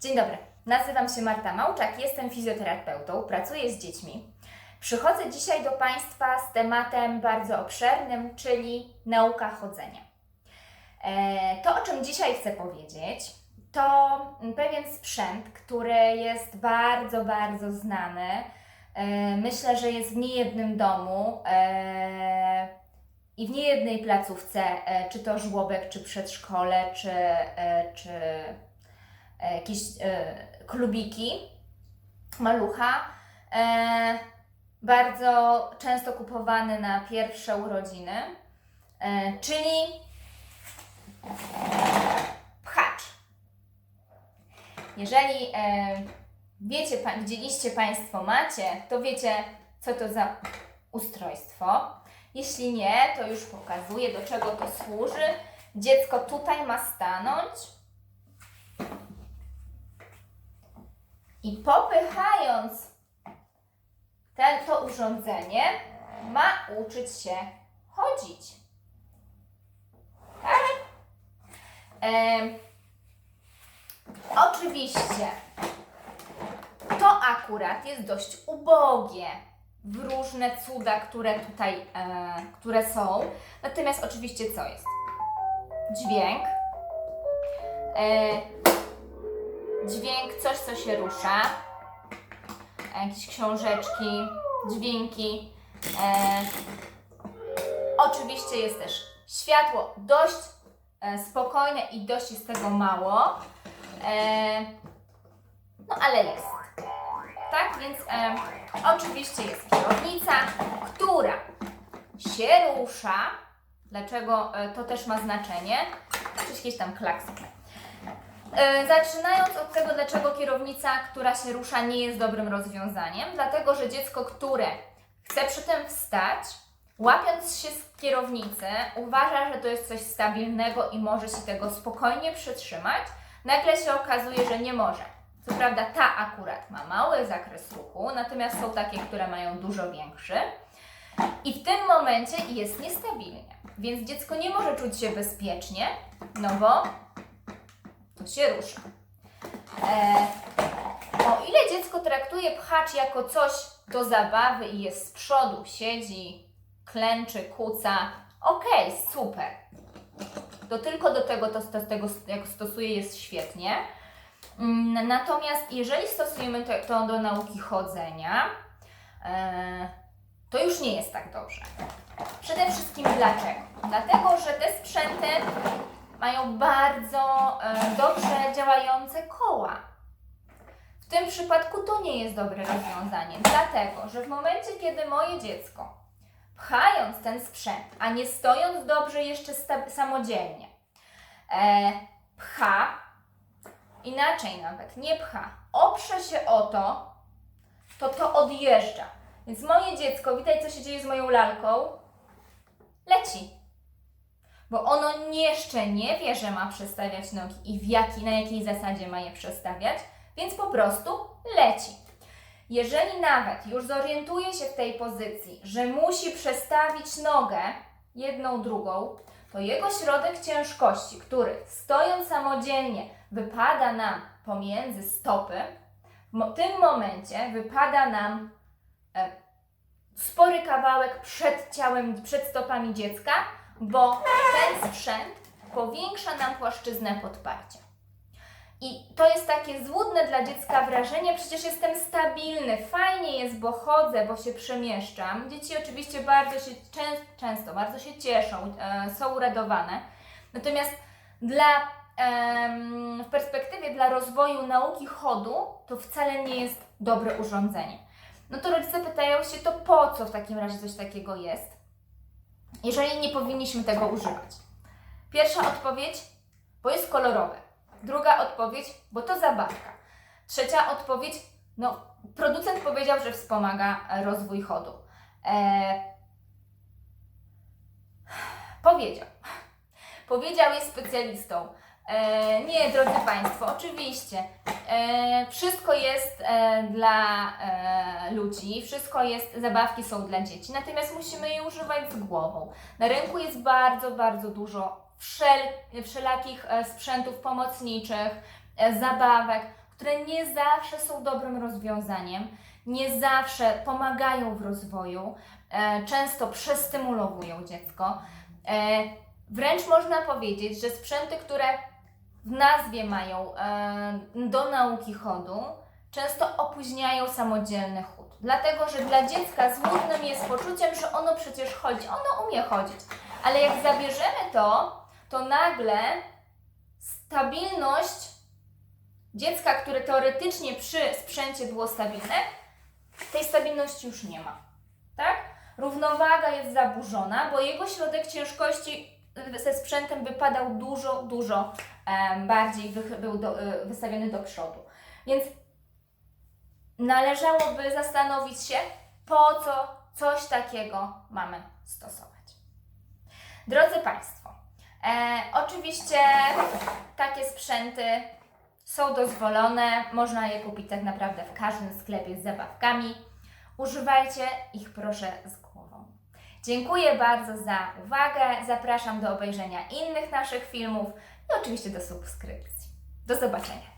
Dzień dobry, nazywam się Marta Małczak, jestem fizjoterapeutą, pracuję z dziećmi. Przychodzę dzisiaj do Państwa z tematem bardzo obszernym, czyli nauka chodzenia. E, To, o czym dzisiaj chcę powiedzieć, to pewien sprzęt, który jest bardzo, bardzo znany. E, Myślę, że jest w niejednym domu e, i w niejednej placówce, czy to żłobek, czy przedszkole, czy, czy jakieś e, klubiki, malucha. E, bardzo często kupowany na pierwsze urodziny, e, czyli pchacz. Jeżeli e, wiecie, widzieliście Państwo, macie, to wiecie, co to za ustrojstwo. Jeśli nie, to już pokazuję, do czego to służy. Dziecko tutaj ma stanąć i popychając ten, to urządzenie, ma uczyć się chodzić. Tak? Em, oczywiście to akurat jest dość ubogie w różne cuda, które tutaj e, które są. Natomiast oczywiście co jest? Dźwięk. E, dźwięk, coś co się rusza. E, jakieś książeczki, dźwięki. E, oczywiście jest też światło dość e, spokojne i dość jest tego mało. E, no ale jest. Tak, więc e, oczywiście jest kierownica, która się rusza. Dlaczego e, to też ma znaczenie? Czy jakieś tam klaksy. E, Zaczynając od tego, dlaczego kierownica, która się rusza, nie jest dobrym rozwiązaniem, dlatego że dziecko, które chce przy tym wstać, łapiąc się z kierownicy, uważa, że to jest coś stabilnego i może się tego spokojnie przytrzymać, nagle się okazuje, że nie może. Co prawda ta akurat ma mały zakres ruchu, natomiast są takie, które mają dużo większy. I w tym momencie jest niestabilnie, więc dziecko nie może czuć się bezpiecznie, no bo się rusza. E, o ile dziecko traktuje pchacz jako coś do zabawy i jest z przodu, siedzi, klęczy, kuca, okej, super. To tylko do tego, to, to, tego jak stosuje jest świetnie. Mm, Natomiast jeżeli stosujemy to, to do nauki chodzenia, e, to już nie jest tak dobrze. Przede wszystkim dlaczego? Dlatego, że te sprzęty mają bardzo dobrze działające koła. W tym przypadku to nie jest dobre rozwiązanie, dlatego że w momencie, kiedy moje dziecko, pchając ten sprzęt, a nie stojąc dobrze jeszcze samodzielnie, e, pcha, inaczej nawet, nie pcha, oprze się o to, to to odjeżdża. Więc moje dziecko, widać co się dzieje z moją lalką, leci bo ono jeszcze nie wie, że ma przestawiać nogi i w jaki, na jakiej zasadzie ma je przestawiać, więc po prostu leci. Jeżeli nawet już zorientuje się w tej pozycji, że musi przestawić nogę jedną, drugą, to jego środek ciężkości, który stojąc samodzielnie wypada nam pomiędzy stopy, w tym momencie wypada nam e, spory kawałek przed ciałem, przed stopami dziecka, bo ten sprzęt powiększa nam płaszczyznę podparcia. I to jest takie złudne dla dziecka wrażenie, przecież jestem stabilny, fajnie jest, bo chodzę, bo się przemieszczam. Dzieci oczywiście bardzo się, czę- często bardzo się cieszą, e, są uradowane. Natomiast dla, w perspektywie dla rozwoju nauki chodu, to wcale nie jest dobre urządzenie. No to rodzice pytają się, to po co w takim razie coś takiego jest? Jeżeli nie powinniśmy tego używać? Pierwsza odpowiedź, bo jest kolorowe. Druga odpowiedź, bo to zabawka. Trzecia odpowiedź, no, producent powiedział, że wspomaga rozwój chodu. E... Powiedział. Powiedział, jest specjalistą. E, nie, drodzy Państwo, oczywiście. E, wszystko jest e, dla e, ludzi, wszystko jest, zabawki są dla dzieci, natomiast musimy je używać z głową. Na rynku jest bardzo, bardzo dużo wszel, wszelakich e, sprzętów pomocniczych, e, zabawek, które nie zawsze są dobrym rozwiązaniem, nie zawsze pomagają w rozwoju, e, często przestymulowują dziecko. E, wręcz można powiedzieć, że sprzęty, które w nazwie mają e, do nauki chodu, często opóźniają samodzielny chód. Dlatego, że dla dziecka złudnym jest poczuciem, że ono przecież chodzi, ono umie chodzić. Ale jak zabierzemy to, to nagle stabilność dziecka, które teoretycznie przy sprzęcie było stabilne, tej stabilności już nie ma. Tak? Równowaga jest zaburzona, bo jego środek ciężkości ze sprzętem wypadał dużo, dużo bardziej, był do, y, wystawiony do przodu. Więc należałoby zastanowić się, po co coś takiego mamy stosować. Drodzy Państwo, e, oczywiście takie sprzęty są dozwolone, można je kupić tak naprawdę w każdym sklepie z zabawkami. Używajcie ich proszę z. Dziękuję bardzo za uwagę. Zapraszam do obejrzenia innych naszych filmów i oczywiście do subskrypcji. Do zobaczenia.